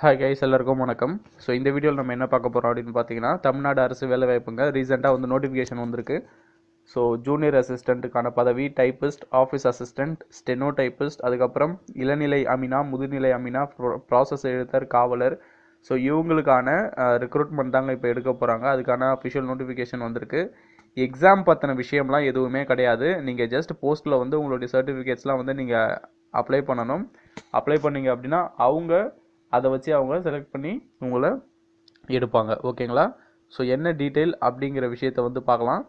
Hi guys எல்லாருக்கும் வணக்கம். So இந்த வீடியோவில் நம்ம என்ன பார்க்க போகிறோம் அப்படின்னு பார்த்தீங்கன்னா தமிழ்நாடு அரசு வேலைவாய்ப்புங்க ரீசெண்டாக வந்து நோட்டிஃபிகேஷன் வந்திருக்கு. ஸோ ஜூனியர் அசிஸ்டண்ட்டுக்கான பதவி typist office assistant steno typist அதுக்கப்புறம் இளநிலை அமினா முதுநிலை அமினா ப்ராசஸ் எழுத்தர் காவலர். ஸோ இவங்களுக்கான ரெக்ரூட்மெண்ட் தாங்க இப்போ எடுக்க போகிறாங்க அதுக்கான அஃபிஷியல் நோட்டிஃபிகேஷன் வந்திருக்கு. எக்ஸாம் பற்றின விஷயம்லாம் எதுவுமே கிடையாது. நீங்கள் ஜஸ்ட் போஸ்ட்டில் வந்து உங்களுடைய சர்டிஃபிகேட்ஸ்லாம் வந்து நீங்கள் அப்ளை பண்ணணும். அப்ளை பண்ணீங்க அப்படின்னா அவங்க அதை வச்சு அவங்க செலக்ட் பண்ணி உங்களை எடுப்பாங்க. ஓகேங்களா? ஸோ என்ன டீட்டெயில் அப்படிங்கிற விஷயத்தை வந்து பார்க்கலாம்.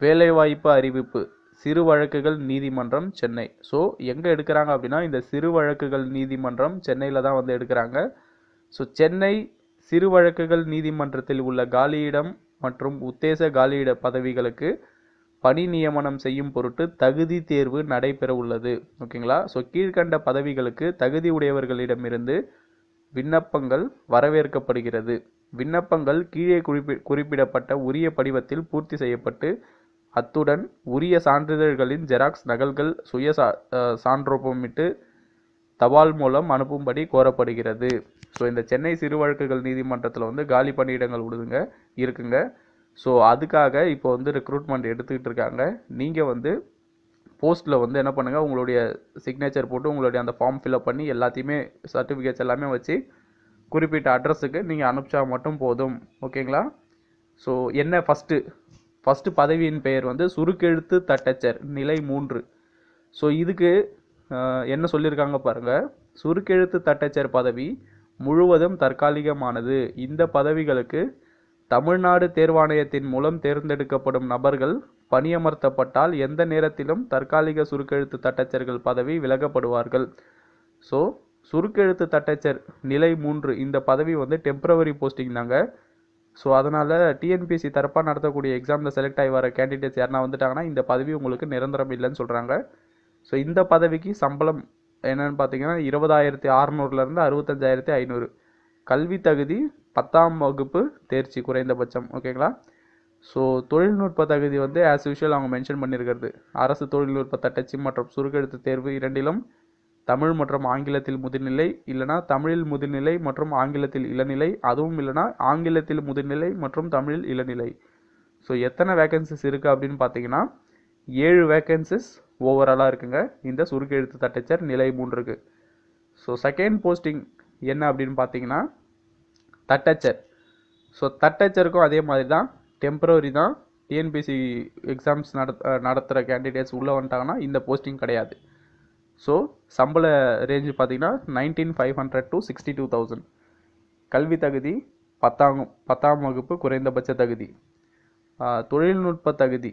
வேலைவாய்ப்பு அறிவிப்பு. சிறு வழக்குகள் நீதிமன்றம் சென்னை. ஸோ எங்கே எடுக்கிறாங்க அப்படின்னா இந்த சிறு வழக்குகள் நீதிமன்றம் சென்னையில் தான் வந்து எடுக்கிறாங்க. ஸோ சென்னை சிறு வழக்குகள் நீதிமன்றத்தில் உள்ள காலியிடம் மற்றும் உத்தேச காலியிட பதவிகளுக்கு பணி நியமனம் செய்யும் பொருட்டு தகுதி தேர்வு நடைபெற உள்ளது. ஓகேங்களா? ஸோ கீழ்கண்ட பதவிகளுக்கு தகுதி உடையவர்களிடமிருந்து விண்ணப்பங்கள் வரவேற்கப்படுகிறது. விண்ணப்பங்கள் கீழே குறிப்பி குறிப்பிடப்பட்ட உரிய படிவத்தில் பூர்த்தி செய்யப்பட்டு அத்துடன் உரிய சான்றிதழ்களின் ஜெராக்ஸ் நகல்கள் சுய சா சான்றொப்பமிட்டு தபால் மூலம் அனுப்பும்படி கோரப்படுகிறது. ஸோ இந்த சென்னை சிறு வழக்குகள் நீதிமன்றத்தில் வந்து காலி பணியிடங்கள் விடுதுங்க இருக்குங்க. ஸோ அதுக்காக இப்போ வந்து ரெக்ரூட்மெண்ட் எடுத்துக்கிட்டு இருக்காங்க. நீங்கள் வந்து போஸ்ட்டில் வந்து என்ன பண்ணுங்கள் உங்களுடைய சிக்னேச்சர் போட்டு உங்களுடைய அந்த ஃபார்ம் ஃபில்அப் பண்ணி எல்லாத்தையுமே சர்டிஃபிகேட்ஸ் எல்லாமே வச்சு குறிப்பிட்ட அட்ரஸுக்கு நீங்கள் அனுப்பிச்சா மட்டும் போதும். ஓகேங்களா ஸோ என்ன ஃபஸ்ட்டு ஃபஸ்ட்டு பதவியின் பெயர் வந்து சுருக்கெழுத்து தட்டச்சர் நிலை மூன்று. ஸோ இதுக்கு என்ன சொல்லியிருக்காங்க பாருங்கள் சுருக்கெழுத்து தட்டச்சர் பதவி முழுவதும் தற்காலிகமானது. இந்த பதவிகளுக்கு தமிழ்நாடு தேர்வாணையத்தின் மூலம் தேர்ந்தெடுக்கப்படும் நபர்கள் பணியமர்த்தப்பட்டால் எந்த நேரத்திலும் தற்காலிக சுருக்கெழுத்து தட்டச்சர்கள் பதவி விலகப்படுவார்கள். ஸோ சுருக்கெழுத்து தட்டச்சர் நிலை மூன்று. இந்த பதவி வந்து டெம்பரவரி போஸ்டிங் தாங்க. ஸோ அதனால் டிஎன்பிசி தரப்பாக நடத்தக்கூடிய எக்ஸாமில் செலக்ட் ஆகி வர கேண்டிடேட்ஸ் யாருனா வந்துட்டாங்கன்னா இந்த பதவி உங்களுக்கு நிரந்தரம் இல்லைன்னு சொல்கிறாங்க ஸோ இந்த பதவிக்கு சம்பளம் என்னன்னு பார்த்தீங்கன்னா இருபதாயிரத்தி அறநூறுலேருந்து அறுபத்தஞ்சாயிரத்தி ஐநூறு. கல்வி தகுதி பத்தாம் வகுப்பு தேர்ச்சி குறைந்தபட்சம் ஓகேங்களா ஸோ தொழில்நுட்ப தகுதி வந்து ஆஸ் யூஷுவல் அவங்க மென்ஷன் பண்ணியிருக்கிறது அரசு தொழில்நுட்ப தட்டச்சு மற்றும் சுருக்கெழுத்து தேர்வு இரண்டிலும் தமிழ் மற்றும் ஆங்கிலத்தில் முதுநிலை இல்லைனா தமிழில் முதுநிலை மற்றும் ஆங்கிலத்தில் இளநிலை அதுவும் இல்லைனா ஆங்கிலத்தில் முதுநிலை மற்றும் தமிழில் இளநிலை. ஸோ எத்தனை வேகன்சிஸ் இருக்குது அப்படின்னு பார்த்தீங்கன்னா ஏழு வேகன்சிஸ் ஓவராலாக இருக்குங்க. இந்த சுருக்கெழுத்து தட்டச்சர் நிலை மூன்றுக்கு. ஸோ செகண்ட் போஸ்டிங் என்ன அப்படின்னு பார்த்தீங்கன்னா தட்டச்சர். ஸோ தட்டச்சருக்கும் அதே மாதிரி தான். டெம்ப்ரவரி தான் டிஎன்பிசி எக்ஸாம்ஸ் நடத்த நடத்துகிற கேண்டிடேட்ஸ் உள்ளே வந்துட்டாங்கன்னா இந்த போஸ்டிங் கிடையாது. ஸோ சம்பள ரேஞ்சு பார்த்தீங்கன்னா nineteen five hundred to sixty two thousand கல்வி தகுதி பத்தாம் பத்தாம் வகுப்பு குறைந்தபட்ச தகுதி. தொழில்நுட்ப தகுதி.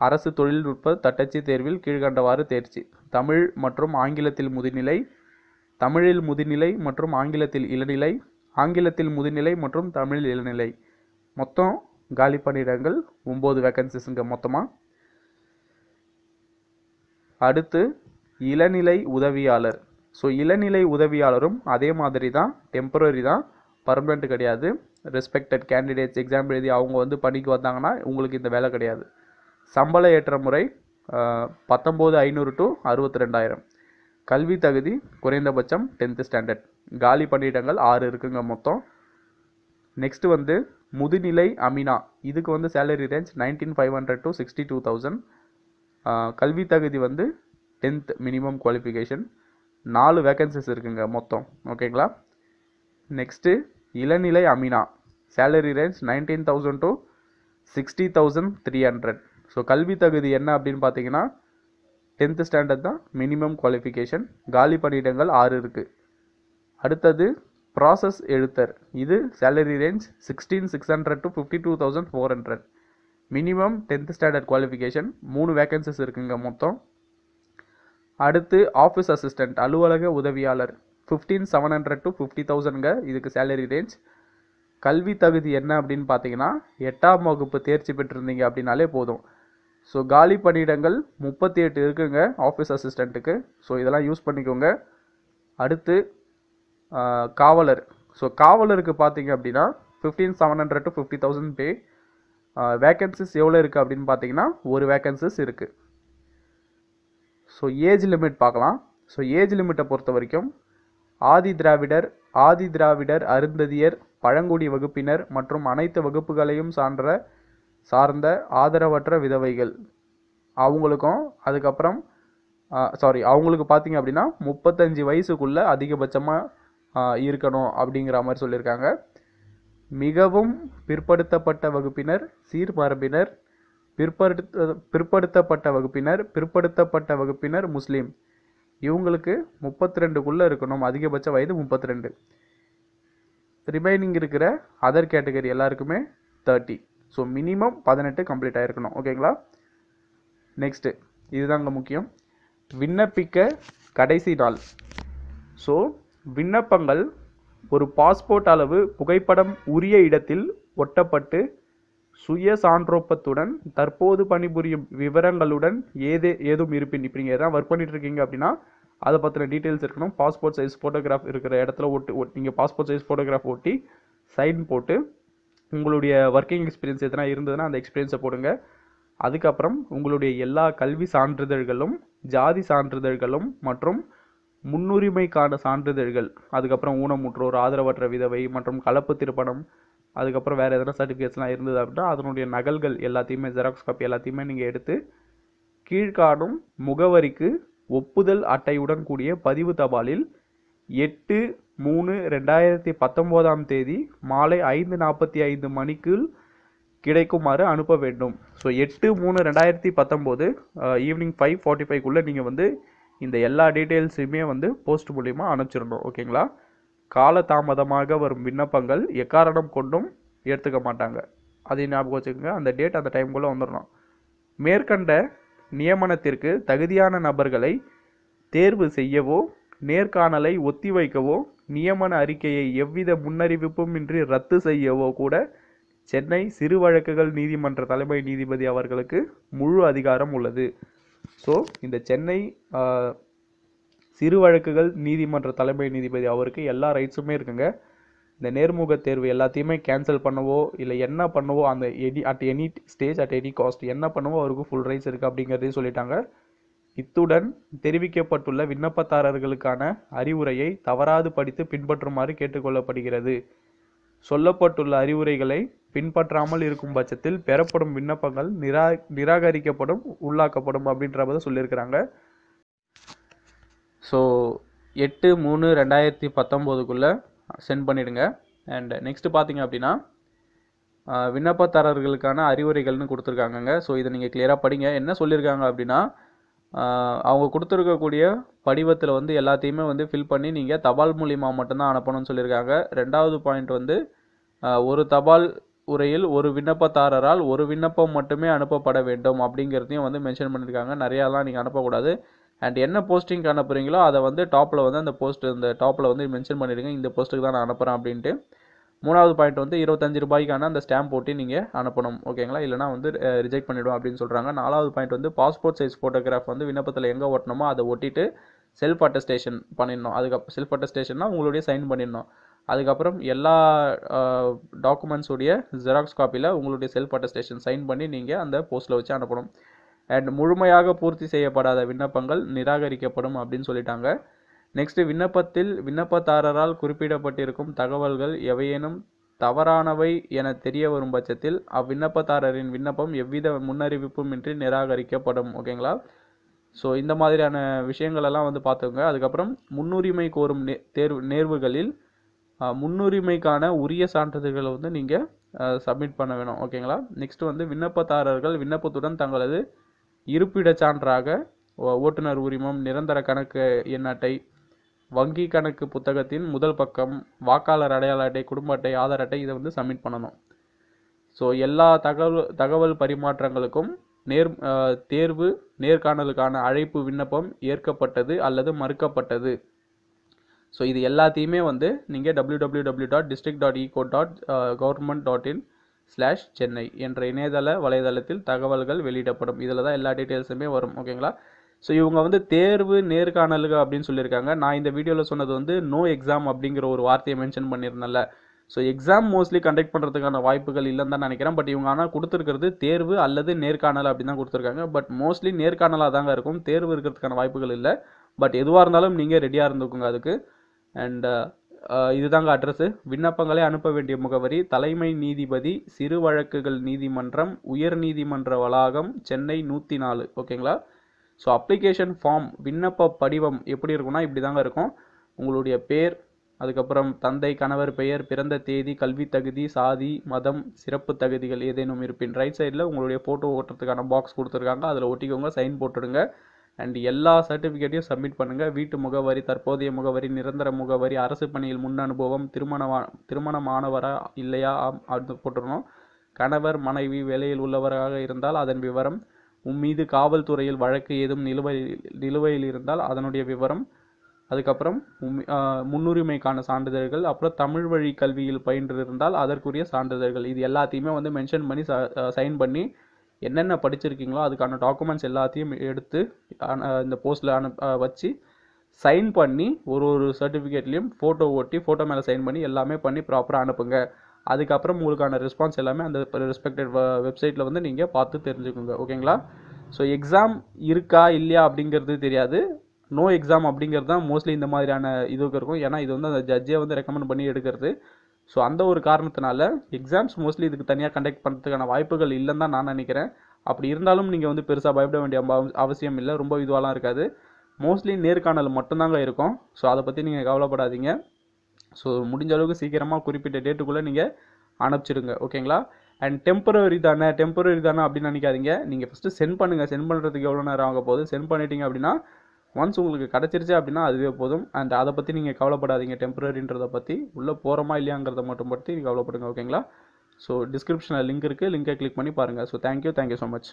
அரசு தொழில்நுட்ப தட்டச்சு தேர்வில் கீழ்கண்டவாறு தேர்ச்சி. தமிழ் மற்றும் ஆங்கிலத்தில் முதுநிலை தமிழில் முதுநிலை மற்றும் ஆங்கிலத்தில் இளநிலை ஆங்கிலத்தில் முதுநிலை மற்றும் தமிழ் இளநிலை. மொத்தம் காலி பணியிடங்கள் ஒம்பது வேக்கன்சிஸுங்க மொத்தமாக அடுத்து இளநிலை உதவியாளர். ஸோ இளநிலை உதவியாளரும் அதே மாதிரி தான் டெம்பரரி தான் பர்மனெண்ட் கிடையாது. ரெஸ்பெக்டட் கேண்டிடேட்ஸ் எக்ஸாம் எழுதி அவங்க வந்து பணிக்கு வந்தாங்கன்னா உங்களுக்கு இந்த வேலை கிடையாது. சம்பள ஏற்ற முறை பத்தொம்போது ஐநூறு டு அறுபத்தி ரெண்டாயிரம். கல்வி தகுதி குறைந்தபட்சம் டென்த்து ஸ்டாண்டர்ட் காலி பணியிடங்கள் ஆறு இருக்குங்க மொத்தம். நெக்ஸ்ட்டு வந்து முதுநிலை அமினா. இதுக்கு வந்து salary range nineteen five hundred to sixty two thousand கல்வி தகுதி வந்து டென்த் மினிமம் குவாலிஃபிகேஷன் நாலு வேக்கன்சிஸ் இருக்குங்க மொத்தம். ஓகேங்களா நெக்ஸ்ட்டு இளநிலை Amina. Salary range nineteen thousand to sixty thousand three hundred so கல்வி தகுதி என்ன அப்படின்னு பார்த்தீங்கன்னா டென்த்து ஸ்டாண்டர்ட் தான் மினிமம் குவாலிஃபிகேஷன் காலி பணியிடங்கள் ஆறு இருக்குது அடுத்தது ப்ராசஸ் எழுத்தர். இது salary range sixteen six hundred to fifty two thousand four hundred minimum tenth standard qualification மூணு வேக்கன்சிஸ் இருக்குங்க மொத்தம். அடுத்து ஆஃபீஸ் அசிஸ்டண்ட் அலுவலக உதவியாளர். Fifteen seven hundred to fifty தௌசண்ட்ங்க இதுக்கு சேலரி ரேஞ்ச் கல்வி தகுதி என்ன அப்படின்னு பார்த்தீங்கன்னா எட்டாம் வகுப்பு தேர்ச்சி பெற்றிருந்தீங்க அப்படின்னாலே போதும். ஸோ காலி பணியிடங்கள் முப்பத்தி எட்டு இருக்குங்க ஆஃபீஸ் அசிஸ்டண்ட்டுக்கு ஸோ இதெல்லாம் யூஸ் பண்ணிக்கோங்க. அடுத்து காவலர். ஸோ காவலருக்கு பார்த்தீங்க அப்படின்னா fifteen seven hundred to fifty thousand pay vacancies எவ்வளோ இருக்குது அப்படின்னு பார்த்தீங்கன்னா ஒரு வேக்கன்சிஸ் இருக்குது ஸோ ஏஜ் லிமிட் பார்க்கலாம். ஸோ ஏஜ் லிமிட்டை பொறுத்த வரைக்கும் ஆதி திராவிடர் ஆதி திராவிடர் அருந்ததியர் பழங்குடி வகுப்பினர் மற்றும் அனைத்து வகுப்புகளையும் சான்ற சார்ந்த ஆதரவற்ற விதவைகள். அவங்களுக்கும் அதுக்கப்புறம் சாரி அவங்களுக்கு பார்த்தீங்க அப்படின்னா முப்பத்தஞ்சு வயசுக்குள்ளே அதிகபட்சமாக இருக்கணும் அப்படிங்கிற மாதிரி சொல்லியிருக்காங்க. மிகவும் பிற்படுத்தப்பட்ட வகுப்பினர் சீர்மரபினர் பிற்படுத்த பிற்படுத்தப்பட்ட வகுப்பினர் பிற்படுத்தப்பட்ட வகுப்பினர் முஸ்லீம். இவங்களுக்கு முப்பத்தி ரெண்டுக்குள்ளே இருக்கணும் அதிகபட்ச வயது முப்பத்தி ரெண்டு ரிமைனிங் இருக்கிற அதர் கேட்டகரி எல்லாருக்குமே தேர்ட்டி. ஸோ மினிமம் பதினெட்டு கம்ப்ளீட் ஆகிருக்கணும் ஓகேங்களா நெக்ஸ்ட்டு இதுதாங்க முக்கியம். விண்ணப்பிக்க கடைசி நாள். ஸோ விண்ணப்பங்கள் ஒரு பாஸ்போர்ட் அளவு புகைப்படம் உரிய இடத்தில் ஒட்டப்பட்டு சுய சான்றோப்பத்துடன் தற்போது பணிபுரியும் விவரங்களுடன் ஏதே ஏதும் இருப்பின் இப்போ நீங்கள் எதாவது ஒர்க் பண்ணிட்டு இருக்கீங்க அப்படின்னா அதை பற்றின டீட்டெயில்ஸ் இருக்கணும். பாஸ்போர்ட் சைஸ் ஃபோட்டோகிராஃப் இருக்கிற இடத்துல ஒட்டு நீங்கள் பாஸ்போர்ட் சைஸ் ஃபோட்டோகிராஃப் ஒட்டி சைன் போட்டு உங்களுடைய ஒர்க்கிங் எக்ஸ்பீரியன்ஸ் எதனா இருந்ததுன்னா அந்த எக்ஸ்பீரியன்ஸை போடுங்க. அதுக்கப்புறம் உங்களுடைய எல்லா கல்வி சான்றிதழ்களும் ஜாதி சான்றிதழ்களும் மற்றும் முன்னுரிமைக்கான சான்றிதழ்கள். அதுக்கப்புறம் ஊனமுற்றோர் ஆதரவற்ற விதவை மற்றும் கலப்பு திருப்பணம். அதுக்கப்புறம் வேறு எதனா சர்டிஃபிகேட்ஸ்லாம் இருந்தது அப்படின்னா அதனுடைய நகல்கள் எல்லாத்தையுமே ஜெராக்ஸ் காப்பி எல்லாத்தையுமே நீங்கள் எடுத்து கீழ்காணும் முகவரிக்கு ஒப்புதல் அட்டையுடன் கூடிய பதிவு தபாலில் எட்டு மூணு ரெண்டாயிரத்தி பத்தொம்போதாம் தேதி மாலை ஐந்து நாற்பத்தி ஐந்து மணிக்குள் கிடைக்குமாறு அனுப்ப வேண்டும். ஸோ எட்டு மூணு ரெண்டாயிரத்தி பத்தொம்போது ஈவினிங் ஃபைவ் ஃபார்ட்டி ஃபைவ்க்குள்ளே நீங்கள் வந்து இந்த எல்லா டீட்டெயில்ஸையுமே வந்து போஸ்ட் மூலிமா அனுப்பிச்சிடணும். ஓகேங்களா காலதாமதமாக வரும் விண்ணப்பங்கள் எக்காரணம் கொண்டும் எடுத்துக்க மாட்டாங்க. அதை ஞாபகம் வச்சுக்கோங்க. அந்த டேட் அந்த டைம்குள்ளே வந்துடணும் மேற்கண்ட நியமனத்திற்கு தகுதியான நபர்களை தேர்வு செய்யவோ நேர்காணலை ஒத்திவைக்கவோ நியமன அறிக்கையை எவ்வித முன்னறிவிப்பும் இன்றி ரத்து செய்யவோ கூட சென்னை சிறு வழக்குகள் நீதிமன்ற தலைமை நீதிபதி அவர்களுக்கு முழு அதிகாரம் உள்ளது. ஸோ இந்த சென்னை சிறு வழக்குகள் நீதிமன்ற தலைமை நீதிபதி அவருக்கு எல்லா ரைட்ஸுமே இருக்குங்க. இந்த நேர்முக தேர்வு எல்லாத்தையுமே கேன்சல் பண்ணவோ இல்லை என்ன பண்ணவோ அந்த any at any stage at any cost என்ன பண்ணவோ அவருக்கு ஃபுல் ரைட்ஸ் இருக்குது அப்படிங்கிறதையும் சொல்லிட்டாங்க. இத்துடன் தெரிவிக்கப்பட்டுள்ள விண்ணப்பதாரர்களுக்கான அறிவுரையை தவறாது படித்து பின்பற்றுமாறு கேட்டுக்கொள்ளப்படுகிறது. சொல்லப்பட்டுள்ள அறிவுரைகளை பின்பற்றாமல் இருக்கும் பட்சத்தில் பெறப்படும் விண்ணப்பங்கள் நிரா நிராகரிக்கப்படும் உள்ளாக்கப்படும் அப்படின்றத சொல்லியிருக்கிறாங்க. ஸோ எட்டு மூணு ரெண்டாயிரத்தி பத்தொம்போதுக்குள்ளே சென்ட் பண்ணிடுங்க. அண்ட் நெக்ஸ்ட் பார்த்தீங்க அப்படின்னா விண்ணப்பதாரர்களுக்கான அறிவுரைகள்னு கொடுத்துருக்காங்கங்க. ஸோ இதை நீங்கள் கிளியராக படிங்க. என்ன சொல்லியிருக்காங்க அப்படின்னா அவங்க கொடுத்துருக்கக்கூடிய படிவத்தில் வந்து எல்லாத்தையுமே வந்து ஃபில் பண்ணி நீங்கள் தபால் மூலிமா மட்டும்தான் அனுப்பணும்னு சொல்லியிருக்காங்க. ரெண்டாவது பாயிண்ட் வந்து ஒரு தபால் உரையில் ஒரு விண்ணப்பதாரரால் ஒரு விண்ணப்பம் மட்டுமே அனுப்பப்பட வேண்டும் அப்படிங்கிறதையும் வந்து மென்ஷன் பண்ணியிருக்காங்க. நிறையாலாம் நீங்கள் அனுப்பக்கூடாது. அண்ட் என்ன போஸ்டிங்க்கு அனுப்புகிறீங்களோ அதை வந்து டாப்பில் வந்து அந்த போஸ்ட் இந்த டாப்பில் வந்து மென்ஷன் பண்ணிடுங்க. இந்த போஸ்ட்டுக்கு தான் நான் அனுப்புகிறேன் அப்படின்ட்டு. மூணாவது பாயிண்ட் வந்து இருபத்தஞ்சு ரூபாய்க்கான அந்த ஸ்டாம்ப் போட்டு நீங்கள் அனுப்பணும். ஓகேங்களா இல்லைனா வந்து ரிஜெக்ட் பண்ணிவிடும் அப்படின்னு சொல்கிறாங்க நாலாவது பாயிண்ட் வந்து பாஸ்போர்ட் சைஸ் ஃபோட்டோகிராஃப் வந்து விண்ணப்பத்தில் எங்கே ஒட்டணுமோ அதை ஒட்டிட்டு செல்ஃப் அட்டஸ்டேஷன் பண்ணிடணும். அதுக்கப்புறம் செல்ஃப் அட்டஸ்டேஷன்னா உங்களுடைய சைன் பண்ணிடணும். அதுக்கப்புறம் எல்லா டாக்குமெண்ட்ஸுடைய ஜெராக்ஸ் காப்பியில் உங்களுடைய செல்ஃப் அட்டஸ்டேஷன் சைன் பண்ணி நீங்கள் அந்த போஸ்ட்டில் வச்சு அனுப்பணும். அண்ட் முழுமையாக பூர்த்தி செய்யப்படாத விண்ணப்பங்கள் நிராகரிக்கப்படும் அப்படின்னு சொல்லிட்டாங்க. நெக்ஸ்ட் விண்ணப்பத்தில் விண்ணப்பதாரரால் குறிப்பிடப்பட்டிருக்கும் தகவல்கள் எவையேனும் தவறானவை என தெரிய வரும் பட்சத்தில் அவ்விண்ணப்பதாரரின் விண்ணப்பம் எவ்வித முன்னறிவிப்புமின்றி நிராகரிக்கப்படும் ஓகேங்களா? ஸோ இந்த மாதிரியான விஷயங்களெல்லாம் வந்து பார்த்துக்கோங்க. அதுக்கப்புறம் முன்னுரிமை கோரும் நே தேர்வு நேர்வுகளில் முன்னுரிமைக்கான உரிய சான்றிதழ்களை வந்து நீங்கள் சப்மிட் பண்ண வேணும் ஓகேங்களா? நெக்ஸ்ட் வந்து விண்ணப்பதாரர்கள் விண்ணப்பத்துடன் தங்களது இருப்பிடச் சான்றாக ஓட்டுநர் உரிமம் நிரந்தர கணக்கு எண் அட்டை வங்கி கணக்கு புத்தகத்தின் முதல் பக்கம் வாக்காளர் அடையாள அட்டை குடும்ப அட்டை ஆதார் அட்டை இதை வந்து சப்மிட் பண்ணணும். ஸோ எல்லா தகவல் தகவல் பரிமாற்றங்களுக்கும் நேர் தேர்வு நேர்காணலுக்கான அழைப்பு விண்ணப்பம் ஏற்கப்பட்டது அல்லது மறுக்கப்பட்டது. ஸோ இது எல்லாத்தையுமே வந்து நீங்கள் W W W dot district dot ego dot government dot in slash Chennai என்ற இணையதள வலைதளத்தில் தகவல்கள் வெளியிடப்படும். இதில் தான் எல்லா டீட்டெயில்ஸுமே வரும். ஓகேங்களா ஸோ இவங்க வந்து தேர்வு நேர்காணலுக்கு அப்படின்னு சொல்லியிருக்காங்க. நான் இந்த வீடியோவில் சொன்னது வந்து நோ எக்ஸாம் அப்படிங்கிற ஒரு வார்த்தையை மென்ஷன் பண்ணியிருந்தேன்ல. ஸோ எக்ஸாம் மோஸ்ட்லி கண்டக்ட் பண்ணுறதுக்கான வாய்ப்புகள் இல்லைன்னு தான் நினைக்கிறேன். பட் இவங்க ஆனால் கொடுத்துருக்கிறது தேர்வு அல்லது நேர்காணல் அப்படின்னு தான் கொடுத்துருக்காங்க. பட் மோஸ்ட்லி நேர்காணலாக தாங்க இருக்கும். தேர்வு இருக்கிறதுக்கான வாய்ப்புகள் இல்லை. பட் எதுவாக இருந்தாலும் நீங்கள் ரெடியாக இருந்துக்கோங்க அதுக்கு. அண்ட் இதுதாங்க அட்ரஸு விண்ணப்பங்களை அனுப்ப வேண்டிய முகவரி தலைமை நீதிபதி சிறு வழக்குகள் நீதிமன்றம் உயர் நீதிமன்ற வளாகம் சென்னை நூற்றி நாலு. ஓகேங்களா ஸோ அப்ளிகேஷன் ஃபார்ம் விண்ணப்ப படிவம் எப்படி இருக்கும்னா இப்படி தாங்க இருக்கும். உங்களுடைய பேர் அதுக்கப்புறம் தந்தை கணவர் பெயர் பிறந்த தேதி கல்வி தகுதி சாதி மதம் சிறப்பு தகுதிகள் ஏதேனும் இருப்பின். ரைட் சைடில் உங்களுடைய ஃபோட்டோ ஓட்டுறதுக்கான பாக்ஸ் கொடுத்துருக்காங்க. அதில் ஒட்டிக்கோங்க சைன் போட்டுடுங்க. அண்ட் எல்லா சர்டிஃபிகேட்டையும் சப்மிட் பண்ணுங்கள் வீட்டு முகவரி தற்போதைய முகவரி நிரந்தர முகவரி அரசு பணியில் முன் அனுபவம் திருமண திருமணமானவரா இல்லையா அது போட்டுருணும் கணவர் மனைவி வேலையில் உள்ளவராக இருந்தால் அதன் விவரம் உம்மீது காவல்துறையில் வழக்கு ஏதும் நிலுவையில் நிலுவையில் இருந்தால் அதனுடைய விவரம் அதுக்கப்புறம் முன்னுரிமைக்கான சான்றிதழ்கள் அப்புறம் தமிழ் வழி கல்வியில் பயின்றிருந்தால் அதற்குரிய சான்றிதழ்கள். இது எல்லாத்தையுமே வந்து மென்ஷன் பண்ணி சைன் பண்ணி என்னென்ன படிச்சிருக்கீங்களோ அதுக்கான டாக்குமெண்ட்ஸ் எல்லாத்தையும் எடுத்து அனு- இந்த போஸ்ட்டில் அனு வச்சு சைன் பண்ணி ஒரு ஒரு சர்டிஃபிகேட்லேயும் ஃபோட்டோ ஒட்டி ஃபோட்டோ மேலே சைன் பண்ணி எல்லாமே பண்ணி ப்ராப்பராக அனுப்புங்க. அதுக்கப்புறம் உங்களுக்கான ரெஸ்பான்ஸ் எல்லாமே அந்த ரெஸ்பெக்டட் வெப்சைட்டில் வந்து நீங்கள் பார்த்து தெரிஞ்சுக்கோங்க. ஓகேங்களா ஸோ எக்ஸாம் இருக்கா இல்லையா அப்படிங்கிறது தெரியாது. நோ எக்ஸாம் அப்படிங்கிறது தான் மோஸ்ட்லி இந்த மாதிரியான இதுக்கு இருக்கும். ஏன்னா இது வந்து அந்த ஜட்ஜே வந்து ரெக்கமெண்ட் பண்ணி எடுக்கிறது. ஸோ அந்த ஒரு காரணத்தினால எக்ஸாம்ஸ் மோஸ்ட்லி இதுக்கு தனியாக கண்டக்ட் பண்ணுறதுக்கான வாய்ப்புகள் இல்லைன்னு தான் நான் நினைக்கிறேன். அப்படி இருந்தாலும் நீங்கள் வந்து பெருசாக பயப்பட வேண்டிய அவசியம் இல்லை. ரொம்ப இதுவாலாம் இருக்காது. மோஸ்ட்லி நேர்காணல் மட்டும்தாங்க இருக்கும். ஸோ அதை பற்றி நீங்கள் கவலைப்படாதீங்க. ஸோ முடிஞ்ச அளவுக்கு சீக்கிரமாக குறிப்பிட்ட டேட்டுக்குள்ளே நீங்கள் அனுப்பிச்சிடுங்க ஓகேங்களா அண்ட் டெம்பரரி தானே டெம்பரரி தானே அப்படின்னு நினைக்காதீங்க. நீங்கள் ஃபஸ்ட்டு சென்ட் பண்ணுங்கள் சென்ட் பண்ணுறதுக்கு எவ்வளோ நேரம் ஆக போகுது? சென்ட் பண்ணிட்டீங்க அப்படின்னா ஒன்ஸ் உங்களுக்கு கிடச்சிருச்சு அப்படின்னா அதுவே போதும். அண்ட் அதை பற்றி நீங்கள் கவலைப்படாதீங்க டெம்பரரின்றதை பற்றி உள்ளே போகிறோமா இல்லையாங்கிறத மட்டும் பற்றி கவலைப்படுங்க ஓகேங்களா ஸோ டிஸ்கிரிப்ஷனில் லிங்க் இருக்குது லிங்கை கிளிக் பண்ணி பாருங்கள் so thank you thank you so much